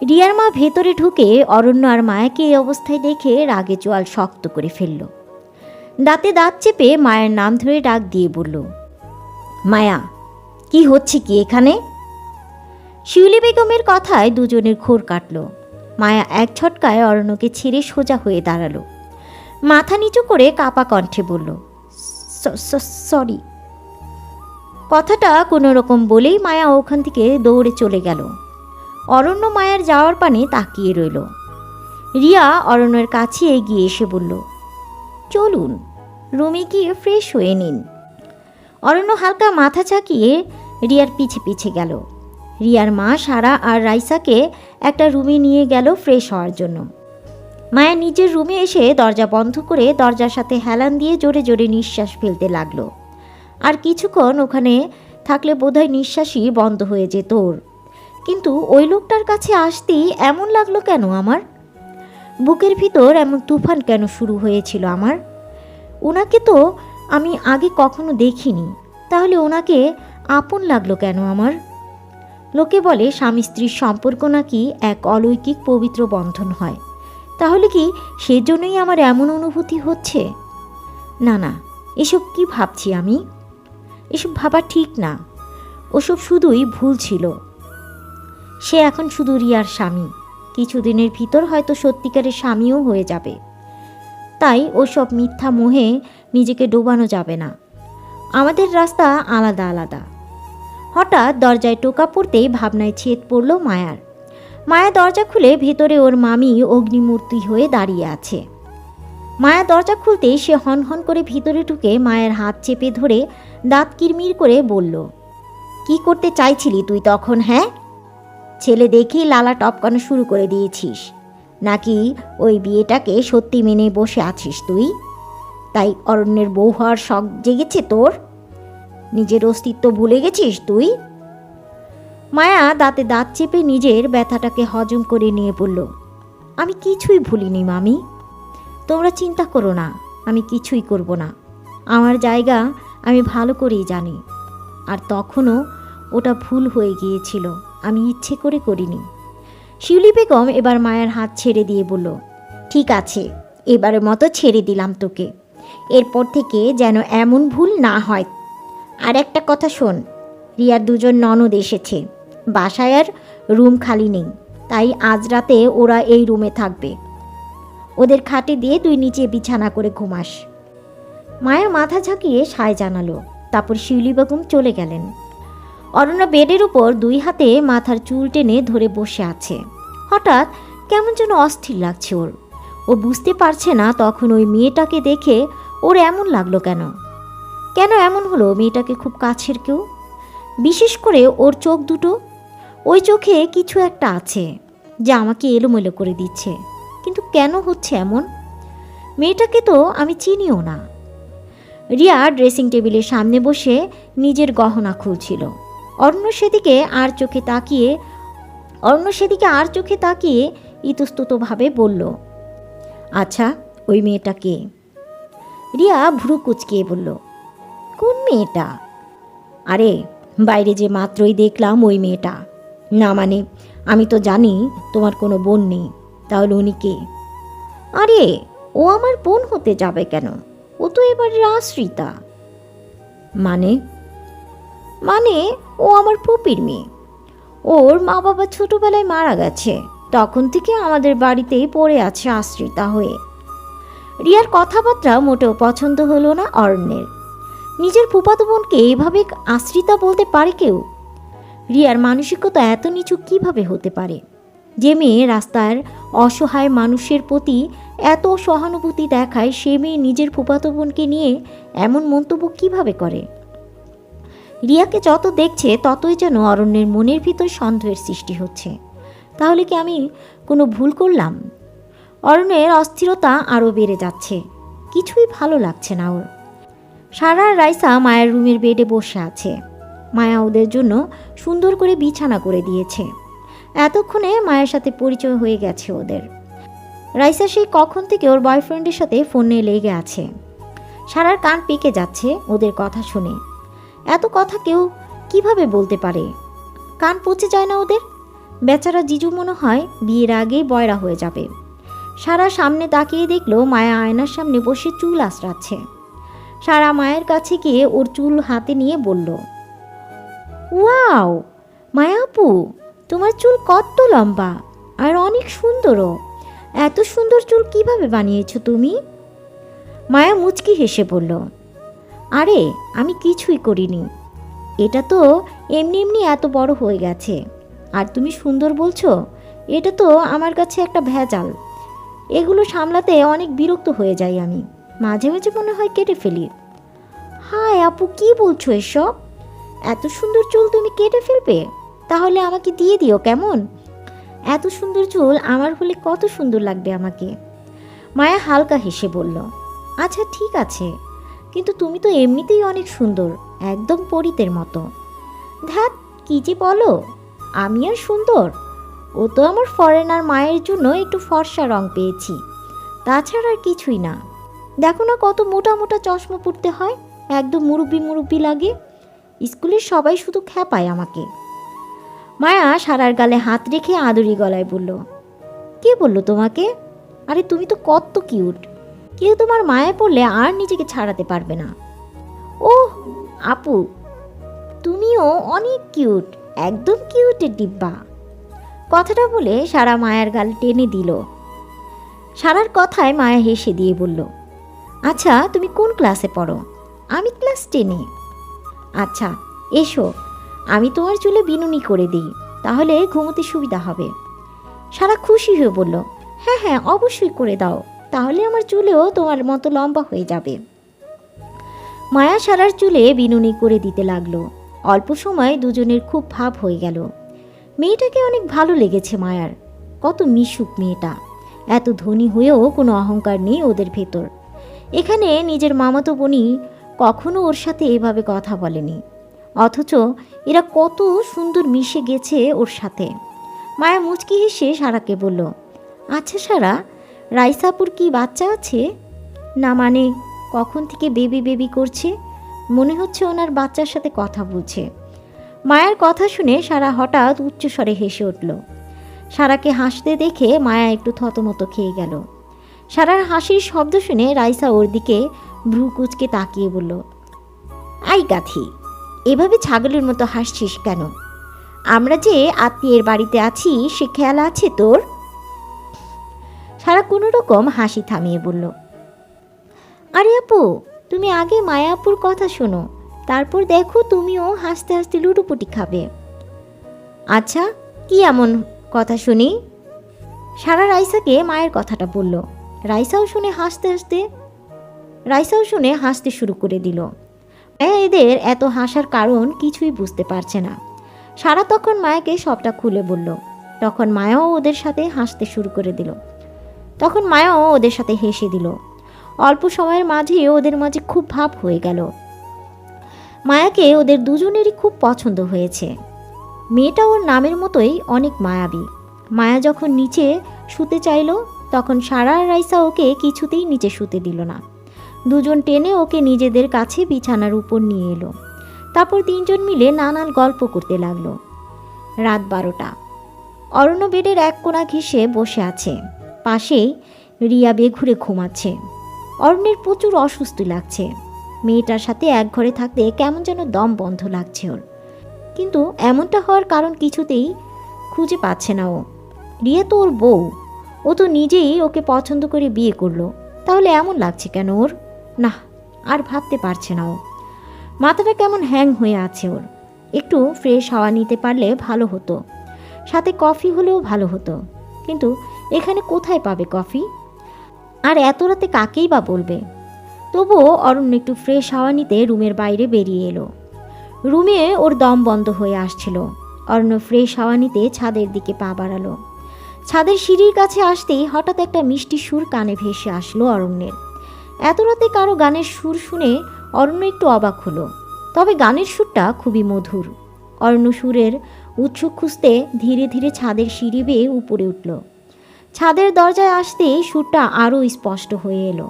রিয়ার মা ভেতরে ঢুকে অরণ্য আর মায়াকে এই অবস্থায় দেখে রাগে চোয়াল শক্ত করে ফেলল। দাঁতে দাঁত চেপে মায়ের নাম ধরে ডাক দিয়ে বলল, মায়া, কি হচ্ছে কি এখানে? শিউলি বেগমের কথায় দুজনের ঘোর কাটল। মায়া এক ছটকায় অরণ্যকে ছেড়ে সোজা হয়ে দাঁড়াল। মাথা নিচু করে কাপা কণ্ঠে বলল সরি। কথাটা কোনো রকম বলেই মায়া ওখান থেকে দৌড়ে চলে গেল। অরণ্য মায়ের যাওয়ার পানে তাকিয়ে রইল। রিয়া অরণ্যের কাছে এগিয়ে এসে বলল, চলুন, রুমে গিয়ে ফ্রেশ হয়ে নিন? অরণ্য হালকা মাথা চাকিয়ে রিয়ার পিছে পিছে গেল। রিয়ার মা সারা আর রাইসাকে একটা রুমে নিয়ে গেল ফ্রেশ হওয়ার জন্য। মায়া নিজের রুমে এসে দরজা বন্ধ করে দরজার সাথে হেলান দিয়ে জোরে জোরে নিঃশ্বাস ফেলতে লাগল। আর কিছুক্ষণ ওখানে থাকলে বোধহয় নিঃশ্বাসই বন্ধ হয়ে যেত ওর। কিন্তু ওই লোকটার কাছে আসতেই এমন লাগল কেন আমার? বুকের ভিতর এমন তুফান কেন শুরু হয়েছিল আমার? ওনাকে তো আমি আগে কখনো দেখিনি, তাহলে ওনাকে আপন লাগল কেন আমার? লোকে বলে, স্বামী স্ত্রীর সম্পর্ক নাকি এক অলৌকিক পবিত্র বন্ধন হয়। তাহলে কি সেজন্যই আমার এমন অনুভূতি হচ্ছে? না না, এসব কি ভাবছি আমি? এসব ভাবা ঠিক না। ওসব শুধুই ভুল ছিল। সে এখন শুধু রিয়ার স্বামী। কিছুদিনের ভিতর হয়তো সত্যিকারের স্বামীও হয়ে যাবে। তাই ওসব মিথ্যা মোহে নিজেকে ডোবানো যাবে না। আমাদের রাস্তা আলাদা আলাদা। হঠাৎ দরজায় টোকা পড়তেই ভাবনায় ছেদ পড়ল মায়ার। মায়া দরজা খুলে ভেতরে ওর মামি অগ্নিমূর্তি হয়ে দাঁড়িয়ে আছে। মায়া দরজা খুলতেই সে হন হন করে ভিতরে ঢুকে মায়ের হাত চেপে ধরে দাঁত কিরমির করে বলল, কি করতে চাইছিলি তুই তখন হ্যাঁ? ছেলে দেখেই লালা টপকানো শুরু করে দিয়েছিস। নাকি ওই বিয়েটাকে সত্যি মেনে বসে আছিস তুই? তাই অরণ্যের বউ হওয়ার শখ জেগেছে তোর? নিজের অস্তিত্ব ভুলে গেছিস তুই? মায়া দাঁতে দাঁত চেপে নিজের ব্যথাটাকে হজম করে নিয়ে বলল, আমি কিছুই ভুলিনি মামি। তোমরা চিন্তা করো না, আমি কিছুই করব না। আমার জায়গা আমি ভালো করেই জানি। আর তখনও ওটা ভুল হয়ে গিয়েছিল। আমি ইচ্ছে করে করিনি। শিউলি বেগম এবার মায়ের হাত ছেড়ে দিয়ে বলল, ঠিক আছে, এবারের মতো ছেড়ে দিলাম তোকে। এরপর থেকে যেন এমন ভুল না হয়। আর একটা কথা শোন, রিয়ার দুজন ননদ এসেছে। বাসায় আর রুম খালি নেই, তাই আজ রাতে ওরা এই রুমে থাকবে। ওদের খাটে দিয়ে তুই নিচে বিছানা করে ঘুমাস। মায়ের মাথা ঝাঁকিয়ে সায় জানালো। তারপর শিউলি বেগম চলে গেলেন। অরণ্য বেডের উপর দুই হাতে মাথার চুল টেনে ধরে বসে আছে। হঠাৎ কেমন যেন অস্থির লাগছে ওর। ও বুঝতে পারছে না তখন ওই মেয়েটাকে দেখে ওর এমন লাগল কেন? কেন এমন হলো মেয়েটাকে খুব কাছের কেউ? বিশেষ করে ওর চোখ দুটো? ওই চোখে কিছু একটা আছে যা আমাকে এলোমেলো করে দিচ্ছে। কিন্তু কেন হচ্ছে এমন? মেয়েটাকে তো আমি চিনিও না। রিয়া ড্রেসিং টেবিলের সামনে বসে নিজের গহনা খুলছিল। অন্য সেদিকে আর চোখে তাকিয়ে অন্য সেদিকে আর চোখে তাকিয়ে ইতস্ততভাবে বলল আচ্ছা ওই মেয়েটা কে? রিয়া ভ্রু কুচকিয়ে বলল, কোন মেয়েটা? আরে, বাইরে যে মাত্রই দেখলাম ওই মেয়েটা। না মানে আমি তো জানি তোমার কোনো বোন নেই, তাহলে উনি কে? আরে, ও আমার বোন হতে যাবে কেন? ও তো এবার আশ্রিতা। মানে? মানে ও আমার পুপির মেয়ে। ওর মা বাবা ছোটবেলায় মারা গেছে। তখন থেকে আমাদের বাড়িতেই পড়ে আছে আশ্রিতা হয়ে। রিয়ার কথাবার্তা মোটেও পছন্দ হলো না অরণ্যের। নিজের ফুপাতো বোনকে এইভাবে আশ্রিতা বলতে পারে কেউ? রিয়ার মানসিকতা এত নিচু কীভাবে হতে পারে? যে মেয়ে রাস্তার অসহায় মানুষের প্রতি এত সহানুভূতি দেখায়, সে মেয়ে নিজের ফুপাতো বোনকে নিয়ে এমন মন্তব্য কীভাবে করে? রিয়াকে যত দেখছে, ততই যেন অরণ্যের মনের ভিতর সন্দেহের সৃষ্টি হচ্ছে। তাহলে কি আমি কোনো ভুল করলাম? অরণ্যের অস্থিরতা আরও বেড়ে যাচ্ছে। কিছুই ভালো লাগছে না ওর। সারা রাইসা মায়ের রুমের বেডে বসে আছে। মায়া ওদের জন্য সুন্দর করে বিছানা করে দিয়েছে। এতক্ষণে মায়ের সাথে পরিচয় হয়ে গেছে ওদের। রাইসা সেই কখন থেকে ওর বয়ফ্রেন্ডের সাথে ফোনে লেগে আছে। সারার কান পেকে যাচ্ছে ওদের কথা শুনে। এত কথা কেউ কীভাবে বলতে পারে? কান পচে যায় না ওদের? বেচারা জিজু মনে হয় বিয়ের আগেই বয়রা হয়ে যাবে। সারা সামনে তাকিয়ে দেখল মায়া আয়নার সামনে বসে চুল আঁচড়াচ্ছে। সারা মায়ের কাছে গিয়ে ওর চুল হাতে নিয়ে বলল, ওয়াও মায়াপু তোমার চুল কত লম্বা আর অনেক সুন্দরও। এত সুন্দর চুল কীভাবে বানিয়েছো তুমি? মায়া মুচকি হেসে বলল আরে, আমি কিছুই করিনি। এটা তো এমনি এমনি এত বড় হয়ে গেছে। আর তুমি সুন্দর বলছো, এটা তো আমার কাছে একটা ভেজাল। এগুলো সামলাতে অনেক বিরক্ত হয়ে যাই আমি। মাঝে মাঝে মনে হয় কেটে ফেলি। হায় আপু, কি বলছো এসব? এত সুন্দর চুল তুমি কেটে ফেলবে? তাহলে আমাকে দিয়ে দিও কেমন? এত সুন্দর চুল আমার হলে কত সুন্দর লাগবে আমাকে। মায়া হালকা হেসে বলল আচ্ছা ঠিক আছে। কিন্তু তুমি তো এমনিতেই অনেক সুন্দর, একদম পরিতের মতো। ধ্যাত কি যে বলো? আমি আর সুন্দর? ও তো আমার ফরেনার মায়ের জন্য একটু ফর্সা রং পেয়েছি, তাছাড়া আর কিছুই না। দেখো না কত মোটা মোটা চশমা পরতে হয়, একদম মুরব্বি মুরব্বি লাগে। স্কুলের সবাই শুধু খ্যাপায় আমাকে। মায়া সারার গালে হাত রেখে আদরি গলায় বলল, কে বলল তোমাকে? আরে তুমি তো কত কিউট। কেউ তোমার মায়া পড়লে আর নিজেকে ছাড়াতে পারবে না। ওহ, আপু, তুমিও অনেক কিউট, একদম কিউটের ডিব্বা। কথাটা বলে সারা মায়ার গাল টেনে দিল। সারার কথায় মায়া হেসে দিয়ে বলল আচ্ছা তুমি কোন ক্লাসে পড়ো? আমি ক্লাস টেনে। আচ্ছা এসো, আমি তোমার চুলে বিনুনি করে দিই, তাহলে ঘুমোতে সুবিধা হবে। সারা খুশি হয়ে বলল হ্যাঁ হ্যাঁ অবশ্যই করে দাও। তাহলে আমার চুলেও তোমার মতো লম্বা হয়ে যাবে। মায়া সারার চুলে বিনুনি করে দিতে লাগল। অল্প সময় দুজনের খুব ভাব হয়ে গেল। মেয়েটাকে অনেক ভালো লেগেছে মায়ার। কত মিশুক মেয়েটা। এত ধনী হয়েও কোনো অহংকার নেই ওদের ভেতর। এখানে নিজের মামাতো বোনই কখনো ওর সাথে এভাবে কথা বলেনি। অথচ এরা কত সুন্দর মিশে গেছে ওর সাথে। মায়া মুচকি হেসে সারাকে বলল আচ্ছা সারা রাইসাপুর কি বাচ্চা আছে? না মানে কখন থেকে বেবি বেবি করছে? মনে হচ্ছে ওনার বাচ্চার সাথে কথা বলছে। মায়ের কথা শুনে সারা হঠাৎ উচ্চস্বরে হেসে উঠল। সারাকে হাসতে দেখে মায়া একটু থতমত খেয়ে গেল। সারার হাসির শব্দ শুনে রাইসা ওর দিকে ভ্রু কুচকে তাকিয়ে বলল, আই গাথি এভাবে ছাগলের মতো হাসছিস কেন? আমরা যে আত্মীয়ের বাড়িতে আছি, সে খেয়াল আছে তোর? রকম হাসি থামিয়ে বলল, আরে আপু, তুমি আগে মায়াপুর কথা শোনো, তারপর দেখো তুমিও হাসতে হাসতে লুটুপুটি খাবে। আচ্ছা কি এমন কথা শুনি? সারা রাইসাকে মায়ের কথাটা বলল। রাইসাও শুনে হাসতে হাসতে, রাইসাও শুনে হাসতে শুরু করে দিল। মায়া এদের এত হাসার কারণ কিছুই বুঝতে পারছে না। সারা তখন মায়াকে সবটা খুলে বলল। তখন মায়াও ওদের সাথে হাসতে শুরু করে দিল। তখন মায়াও ওদের সাথে হেসে দিল। অল্প সময়ের মাঝে ওদের মাঝে খুব ভাব হয়ে গেল। মায়াকে ওদের দুজনেরই খুব পছন্দ হয়েছে। মেয়েটা ওর নামের মতোই অনেক মায়াবী। মায়া যখন নিচে শুতে চাইল, তখন সারা রাইসা ওকে কিছুতেই নিচে শুতে দিল না। দুজন টেনে ওকে নিজেদের কাছে বিছানার উপর নিয়ে এলো। তারপর তিনজন মিলে নানান গল্প করতে লাগল। রাত বারোটা। অরণ্য বেডের এক কোণা ঘেঁষে বসে আছে। পাশেই রিয়া বেঘুরে ঘুমাচ্ছে। অরণ্যের প্রচুর অসুস্থ লাগছে। মেয়েটার সাথে এক ঘরে থাকতে কেমন যেন দম বন্ধ লাগছে ওর। কিন্তু এমনটা হওয়ার কারণ কিছুতেই খুঁজে পাচ্ছে না ও। রিয়া তো ওর বউ। ও তো নিজেই ওকে পছন্দ করে বিয়ে করল। তাহলে এমন লাগছে কেন ওর? না, আর ভাবতে পারছে না ও। মাথাটা কেমন হ্যাং হয়ে আছে ওর। একটু ফ্রেশ হাওয়া নিতে পারলে ভালো হতো। সাথে কফি হলেও ভালো হতো। কিন্তু এখানে কোথায় পাবে কফি? আর এত রাতে কাকেই বা বলবে? তবুও অরণ্য একটু ফ্রেশ হাওয়া নিতে রুমের বাইরে বেরিয়ে এলো। রুমে ওর দম বন্ধ হয়ে আসছিল। অরণ্য ফ্রেশ হাওয়া নিতে ছাদের দিকে পা বাড়ালো। ছাদের সিঁড়ির কাছে আসতেই হঠাৎ একটা মিষ্টি সুর কানে ভেসে আসলো অরণ্যের। এত রাতে কারও গানের সুর শুনে অরণ্য একটু অবাক হলো। তবে গানের সুরটা খুবই মধুর। অরণ্য সুরের উৎস খুঁজতে ধীরে ধীরে ছাদের সিঁড়ি বেয়ে উপরে উঠল। ছাদের দরজায় আসতেই সুরটা আরও স্পষ্ট হয়ে এলো।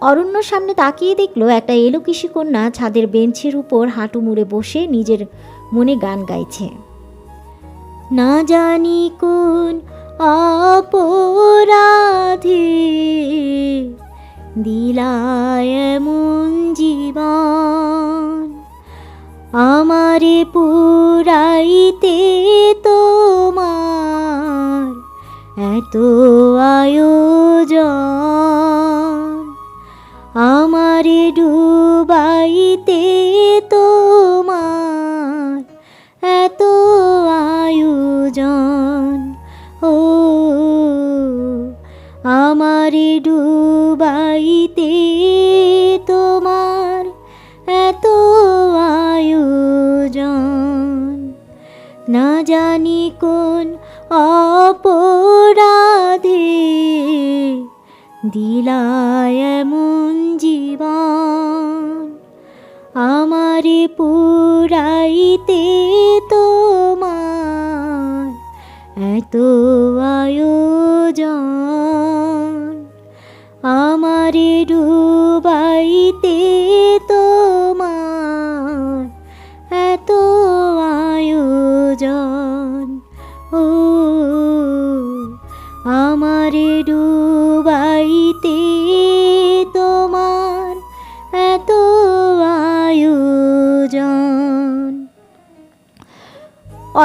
অরণ্য সামনে তাকিয়ে দেখল একটা এলোকিশি কন্যা ছাদের বেঞ্চের উপর হাঁটু মুড়ে বসে নিজের মনে গান গাইছে। না জানি কোন অপরাধে দিলায় এমন জীবন, আমারে পুরাইতে তোমার এত আয়োজন আমারে ডুবাইতে তোমার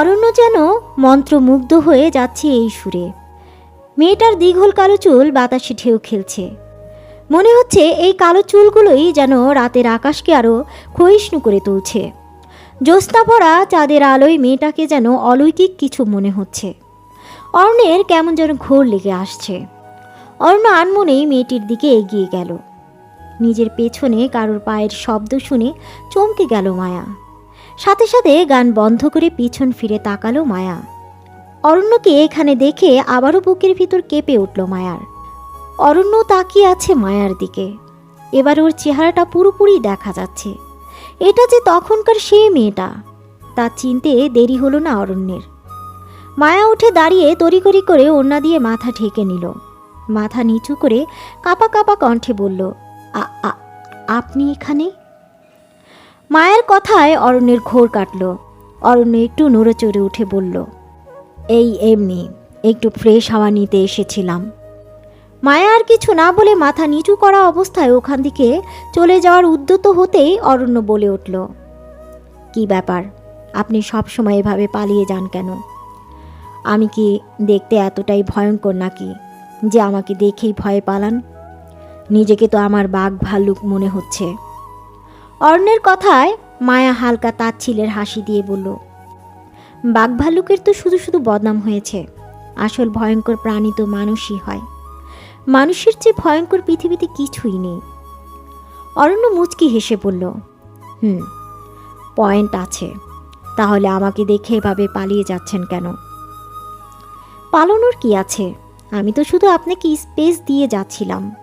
অরণ্য যেন মন্ত্রমুগ্ধ হয়ে যাচ্ছে এই সুরে। মেয়েটার দীঘল কালো চুল বাতাসে ঢেউ খেলছে। মনে হচ্ছে এই কালো চুলগুলোই যেন রাতের আকাশকে আরও ক্ষয়িষ্ণু করে তুলছে। জ্যোৎস্না ভরা চাঁদের আলোয় মেয়েটাকে যেন অলৌকিক কিছু মনে হচ্ছে। অর্ণের কেমন যেন ঘোর লেগে আসছে। অর্ণ আনমনেই মেয়েটির দিকে এগিয়ে গেল। নিজের পেছনে কারোর পায়ের শব্দ শুনে চমকে গেল মায়া। সাথে সাথে গান বন্ধ করে পিছন ফিরে তাকালো মায়া। অরণ্যকে এখানে দেখে আবারও বুকের ভিতর কেঁপে উঠল মায়ার। অরণ্য তাকিয়ে আছে মায়ার দিকে। এবার ওর চেহারাটা পুরোপুরি দেখা যাচ্ছে। এটা যে তখনকার সে মেয়েটা, তা চিনতে দেরি হলো না অরণ্যের। মায়া উঠে দাঁড়িয়ে তড়িঘড়ি করে ওড়না দিয়ে মাথা ঢেকে নিল। মাথা নিচু করে কাপা কাপা কণ্ঠে বলল, "আ- আ- আপনি এখানে? মায়ের কথায় অরণ্যের ঘোর কাটল। অরণ্য একটু নড়ে চড়ে উঠে বলল, এই এমনি, একটু ফ্রেশ হাওয়া নিতে এসেছিলাম। মায়া আর কিছু না বলে মাথা নিচু করা অবস্থায় ওখান থেকে চলে যাওয়ার উদ্যত হতেই অরণ্য বলে উঠল, কি ব্যাপার? আপনি সব সময় এভাবে পালিয়ে যান কেন? আমি কি দেখতে এতটাই ভয়ঙ্কর নাকি যে আমাকে দেখেই ভয়ে পালান? নিজেকে তো আমার বাঘ ভাল্লুক মনে হচ্ছে। অর্ণের কথায় মায়া হালকা তার তাচ্ছিলের হাসি দিয়ে বলল বাঘ ভাল্লুকের তো শুধু শুধু বদনাম হয়েছে। আসল ভয়ঙ্কর প্রাণী তো মানুষই হয়। মানুষের চেয়ে ভয়ঙ্কর পৃথিবীতে কিছুই নেই। অরণ্য মুচকি হেসে বলল, হুম পয়েন্ট আছে। তাহলে আমাকে দেখে এভাবে পালিয়ে যাচ্ছেন কেন? পালানোর কি আছে? আমি তো শুধু আপনাকে স্পেস দিয়ে যাচ্ছিলাম।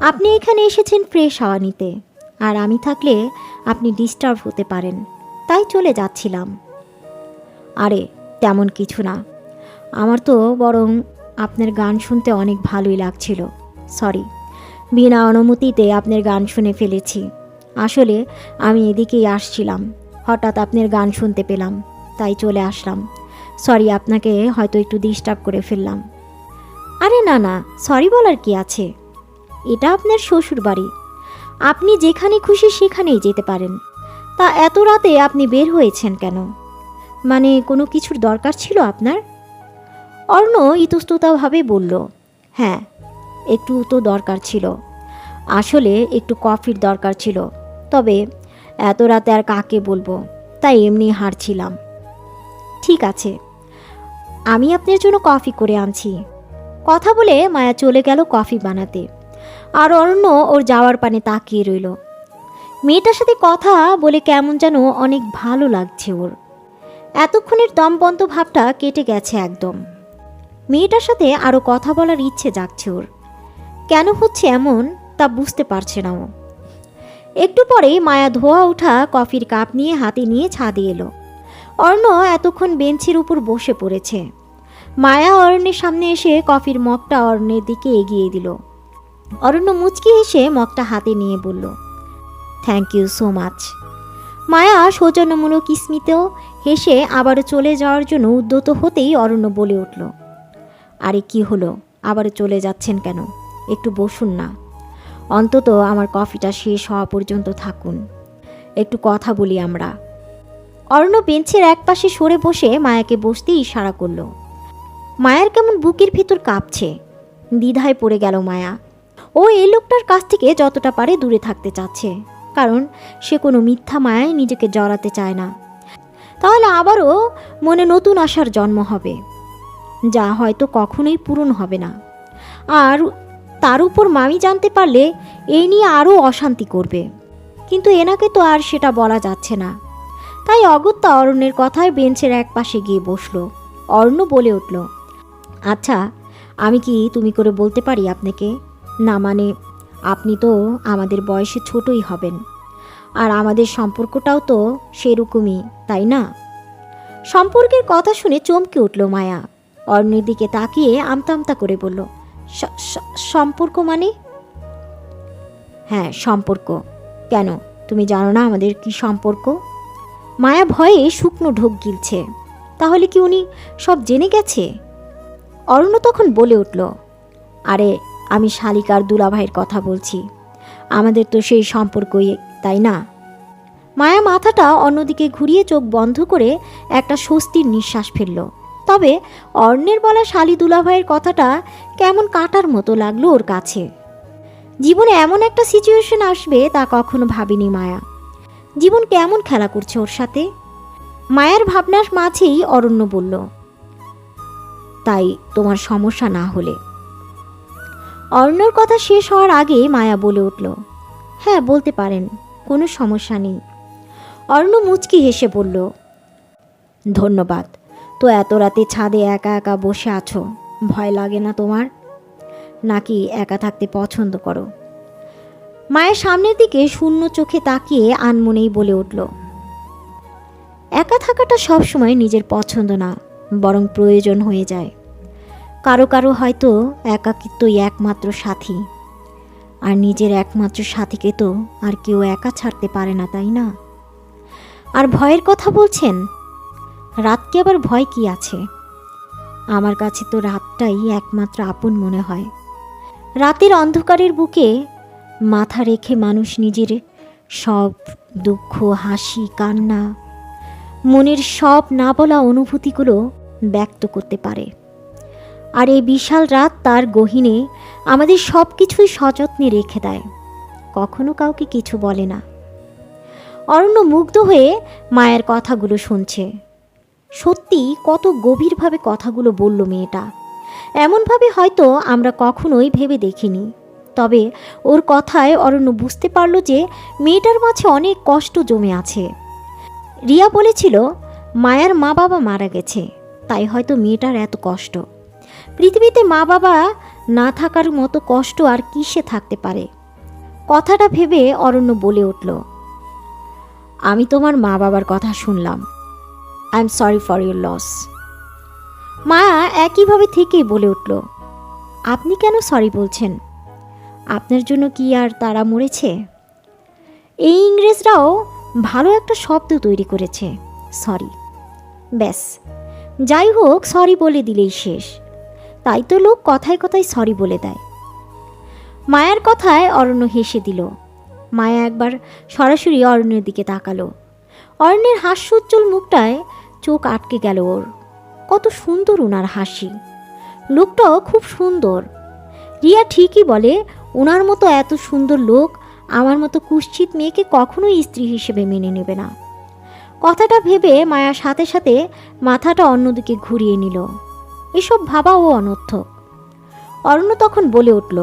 আপনি এখানে এসেছেন ফ্রেশ হাওয়া নিতে। আর আমি থাকলে আপনি ডিস্টার্ব হতে পারেন। তাই চলে যাচ্ছিলাম। আরে, তেমন কিছু না। আমার তো বরং আপনার গান শুনতে অনেক ভালোই লাগছিল। সরি বিনা অনুমতিতে আপনার গান শুনে ফেলেছি। আসলে আমি এদিকেই আসছিলাম। হঠাৎ আপনার গান শুনতে পেলাম। তাই চলে আসলাম। সরি আপনাকে হয়তো একটু ডিস্টার্ব করে ফেললাম। আরে না না। সরি বলার কি আছে? এটা আপনার শ্বশুর বাড়ি আপনি যেখানে খুশি সেখানেই যেতে পারেন। তা এত রাতে আপনি বের হয়েছেন কেন? মানে কোনো কিছুর দরকার ছিল আপনার? অর্ণ ইতস্ততাভাবে বলল হ্যাঁ একটু তো দরকার ছিল। আসলে একটু কফির দরকার ছিল। তবে এত রাতে আর কাকে বলব? তাই এমনি হারছিলাম। ঠিক আছে, আমি আপনার জন্য কফি করে আনছি। কথা বলে মায়া চলে গেল কফি বানাতে। আর অরণ্য ওর যাওয়ার পানে তাকিয়ে রইল। মেয়েটার সাথে কথা বলে কেমন যেন অনেক ভালো লাগছে ওর। এতক্ষণের দমবন্ত ভাবটা কেটে গেছে একদম। মেয়েটার সাথে আরও কথা বলার ইচ্ছে জাগছে ওর। কেন হচ্ছে এমন তা বুঝতে পারছে না ও। একটু পরেই মায়া ধোয়া ওঠা কফির কাপ নিয়ে হাতে নিয়ে ছাদে এলো। অর্ণ এতক্ষণ বেঞ্চের উপর বসে পড়েছে। মায়া অরণ্যের সামনে এসে কফির মগটা অরণ্যের দিকে এগিয়ে দিল। অরণ্য মুচকি হেসে মগটা হাতে নিয়ে বলল thank you so much Maya সৌজন্যমূলক স্মিতেও হেসে আবারও চলে যাওয়ার জন্য উদ্যত হতেই অরণ্য বলে উঠল, আরে কি হলো? আবারও চলে যাচ্ছেন কেন? একটু বসুন না। অন্তত আমার কফিটা শেষ হওয়া পর্যন্ত থাকুন। একটু কথা বলি আমরা। অরণ্য বেঞ্চের একপাশে সরে বসে মায়াকে বসতে ইশারা করল, মায়ার কেমন বুকের ভিতর কাঁপছে। দ্বিধায় পড়ে গেল মায়া। ও এই লোকটার কাছ থেকে যতটা পারে দূরে থাকতে চাচ্ছে, কারণ সে কোনো মিথ্যা মায়ায় নিজেকে জড়াতে চায় না। তাহলে আবারও মনে নতুন আশার জন্ম হবে, যা হয়তো কখনোই পূরণ হবে না। আর তার উপর মামি জানতে পারলে এই নিয়ে আরও অশান্তি করবে। কিন্তু এনাকে তো আর সেটা বলা যাচ্ছে না। তাই অগত্যা অরণ্যের কথায় বেঞ্চের এক পাশে গিয়ে বসল। অরণ্য বলে উঠল আচ্ছা আমি কি তুমি করে বলতে পারি আপনাকে? না মানে আপনি তো আমাদের বয়সে ছোটই হবেন। আর আমাদের সম্পর্কটাও তো সেরকমই, তাই না? সম্পর্কের কথা শুনে চমকে উঠল মায়া। অরণ্যের দিকে তাকিয়ে আমতা আমতা করে বলল, "স- স- সম্পর্ক মানে? হ্যাঁ সম্পর্ক। কেন? তুমি জানো না আমাদের কি সম্পর্ক? মায়া ভয়ে শুকনো ঢোক গিলছে। তাহলে কি উনি সব জেনে গেছে? অরণ্য তখন বলে উঠল, আরে আমি শালিকার দুলাভাইয়ের কথা বলছি। আমাদের তো সেই সম্পর্কই, তাই না? মায়া মাথাটা অন্যদিকে ঘুরিয়ে চোখ বন্ধ করে একটা স্বস্তির নিঃশ্বাস ফেলল। তবে অর্ণের বলা শালি দুলাভাইয়ের কথাটা কেমন কাটার মতো লাগল ওর কাছে। জীবনে এমন একটা সিচুয়েশন আসবে তা কখনো ভাবিনি মায়া। জীবন কেমন খেলা করছে ওর সাথে? মায়ের ভাবনার মাঝেই অরণ্য বলল, তাই তোমার সমস্যা না হলে অরণ্যর কথা শেষ হওয়ার আগে মায়া বলে উঠল হ্যাঁ বলতে পারেন, কোনো সমস্যা নেই। অরণ্য মুচকি হেসে বলল, ধন্যবাদ, তো এত রাতে ছাদে একা একা বসে আছো, ভয় লাগে না তোমার? নাকি একা থাকতে পছন্দ করো? মায়ের সামনের দিকে শূন্য চোখে তাকিয়ে আনমনেই বলে উঠল, একা থাকাটা সবসময় নিজের পছন্দ না, বরং প্রয়োজন হয়ে যায়। কারও কারও হয়তো একাকিত্বই একমাত্র সাথী। আর নিজের একমাত্র সাথীকে তো আর কেউ একা ছাড়তে পারে না, তাই না? আর ভয়ের কথা বলছেন? রাতকে আবার ভয় কি আছে? আমার কাছে তো রাতটাই একমাত্র আপন মনে হয়। রাতের অন্ধকারের বুকে মাথা রেখে মানুষ নিজের সব দুঃখ, হাসি, কান্না, মনের সব না বলা অনুভূতিগুলো ব্যক্ত করতে পারে। আর এই বিশাল রাত তার গহিনে আমাদের সব কিছুই সযত্নে রেখে দেয়। কখনো কাউকে কিছু বলে না। অরণ্য মুগ্ধ হয়ে মায়ের কথাগুলো শুনছে। সত্যি কত গভীরভাবে কথাগুলো বলল মেয়েটা। এমনভাবে হয়তো আমরা কখনোই ভেবে দেখিনি। তবে ওর কথায় অরণ্য বুঝতে পারল যে মেয়েটার মাঝে অনেক কষ্ট জমে আছে। রিয়া বলেছিল, মায়ার মা বাবা মারা গেছে, তাই হয়তো মেয়েটার এত কষ্ট। পৃথিবীতে মা বাবা না থাকার মতো কষ্ট আর কিসে থাকতে পারে? কথাটা ভেবে অরণ্য বলে উঠল, আমি তোমার মা বাবার কথা শুনলাম। I am sorry for your loss Maya একইভাবে থেকেই বলে উঠল, আপনি কেন সরি বলছেন? আপনার জন্য কি আর তারা মরেছে? এই ইংরেজরাও ভালো একটা শব্দ তৈরি করেছে সরি ব্যাস, যাই হোক সরি বলে দিলেই শেষ। তাই তো লোক কথায় কথায় সরি বলে দেয়। মায়ার কথায় অরণ্য হেসে দিল। মায়া একবার সরাসরি অরণ্যের দিকে তাকালো। অরণ্যের হাস্যোজ্জ্বল মুখটায় চোখ আটকে গেল ওর। কত সুন্দর ওনার হাসি। লোকটাও খুব সুন্দর। রিয়া ঠিকই বলে ওনার মতো এত সুন্দর লোক আমার মতো কুশ্চিত মেয়েকে কখনোই স্ত্রী হিসেবে মেনে নেবে না। কথাটা ভেবে মায়ার সাথে সাথে মাথাটা অন্যদিকে ঘুরিয়ে নিল। এসব ভাবা ও অনর্থক অরণ্য তখন বলে উঠল,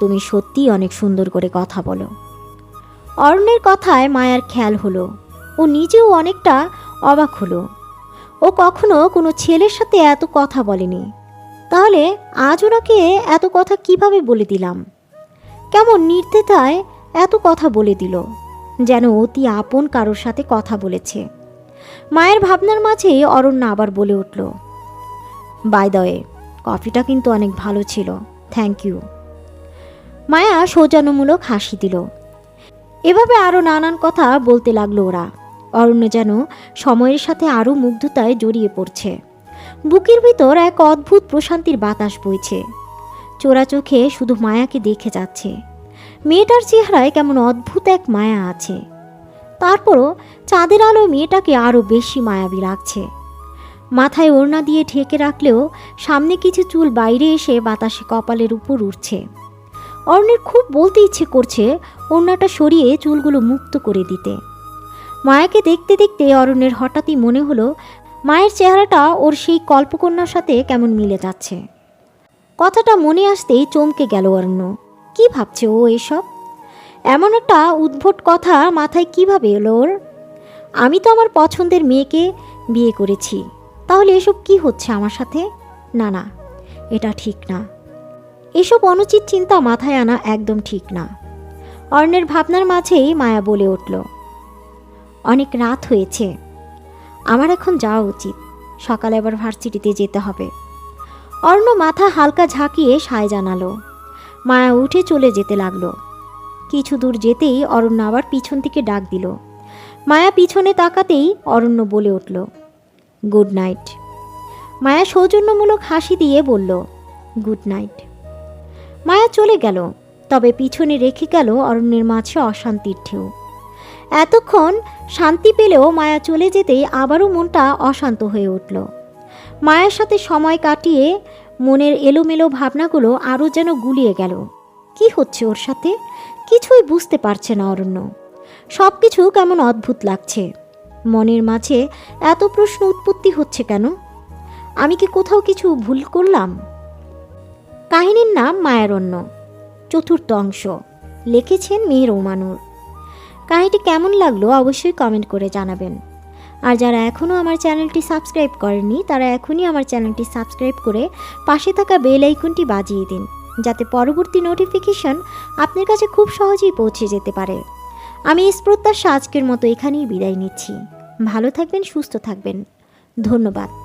তুমি সত্যিই অনেক সুন্দর করে কথা বলো। অরণ্যের কথায় মায়ার খেয়াল হলো, ও নিজেও অনেকটা অবাক হলো। ও কখনো কোনো ছেলের সাথে এত কথা বলেনি। তাহলে আজ ওনাকে এত কথা কীভাবে বলে দিলাম? কেমন নির্দেতায় এত কথা বলে দিল, যেন অতি আপন কারোর সাথে কথা বলেছে। মায়ের ভাবনার মাঝে অরণ্য আবার বলে উঠল বাই দয়ে কফিটা কিন্তু অনেক ভালো ছিল। থ্যাংক ইউ মায়া সৌজন্যমূলক হাসি দিল। এভাবে আরও নানান কথা বলতে লাগল ওরা। অরণ্য যেন সময়ের সাথে আরও মুগ্ধতায় জড়িয়ে পড়ছে। বুকের ভিতর এক অদ্ভুত প্রশান্তির বাতাস বইছে। চোরা চোখে শুধু মায়াকে দেখে যাচ্ছে। মেয়েটার চেহারায় কেমন অদ্ভুত এক মায়া আছে। তারপরও চাঁদের আলো মেয়েটাকে আরও বেশি মায়াবী লাগছে মাথায় ওড়না দিয়ে ঢেকে রাখলেও সামনে কিছু চুল বাইরে এসে বাতাসে কপালের উপর উঠছে অরণ্যের খুব বলতে ইচ্ছে করছে ওড়নাটা সরিয়ে চুলগুলো মুক্ত করে দিতে। মায়াকে দেখতে দেখতে অরণ্যের হঠাৎই মনে হলো মায়ের চেহারাটা ওর সেই কল্পকন্যার সাথে কেমন মিলে যাচ্ছে। কথাটা মনে আসতেই চমকে গেল অরণ্য কি ভাবছে ও এসব? এমন একটা উদ্ভট কথা মাথায় কীভাবে এলো ওর? আমি তো আমার পছন্দের মেয়েকে বিয়ে করেছি। তাহলে এসব কি হচ্ছে আমার সাথে? না না, এটা ঠিক না। এসব অনুচিত চিন্তা মাথায় আনা একদম ঠিক না। অর্ণের ভাবনার মাঝেই মায়া বলে উঠল, অনেক রাত হয়েছে। আমার এখন যাওয়া উচিত। সকালে আবার ভার্সিটিতে যেতে হবে। অর্ণ মাথা হালকা ঝাঁকিয়ে সায় জানালো। মায়া উঠে চলে যেতে লাগল। কিছু দূর যেতেই অরণ্য আবার পিছন থেকে ডাক দিল। মায়া পিছনে তাকাতেই অরণ্য বলে উঠল গুড নাইট। মায়া সৌজন্যমূলক হাসি দিয়ে বলল, গুড নাইট। মায়া চলে গেল, তবে পিছনে রেখে গেল অরণ্যের মাঝে অশান্তির ঢেউ। এতক্ষণ শান্তি পেলেও মায়া চলে যেতেই আবারও মনটা অশান্ত হয়ে উঠল। মায়ের সাথে সময় কাটিয়ে মনের এলোমেলো ভাবনাগুলো আরও যেন গুলিয়ে গেল। কি হচ্ছে ওর সাথে? কিছুই বুঝতে পারছে না অরণ্য। সব কিছু কেমন অদ্ভুত লাগছে। মনের মাঝে এত প্রশ্ন উৎপত্তি হচ্ছে কেন? আমি কি কোথাও কিছু ভুল করলাম? কাহিনীর নাম মায়ারণ্য। চতুর্থ অংশ। লিখেছেন মেয়ের ওমানুর। কাহিনীটি কেমন লাগল অবশ্যই কমেন্ট করে জানাবেন। আর যারা এখনও আমার চ্যানেলটি সাবস্ক্রাইব করেননি, তারা এখনই আমার চ্যানেলটি সাবস্ক্রাইব করে পাশে থাকা বেল আইকনটি বাজিয়ে দিন, যাতে পরবর্তী নোটিফিকেশন আপনার কাছে খুব সহজেই পৌঁছে যেতে পারে। আমি এই প্রত্যাশা আজকের মতো এখানেই বিদায় নিচ্ছি। ভালো থাকবেন সুস্থ থাকবেন। ধন্যবাদ।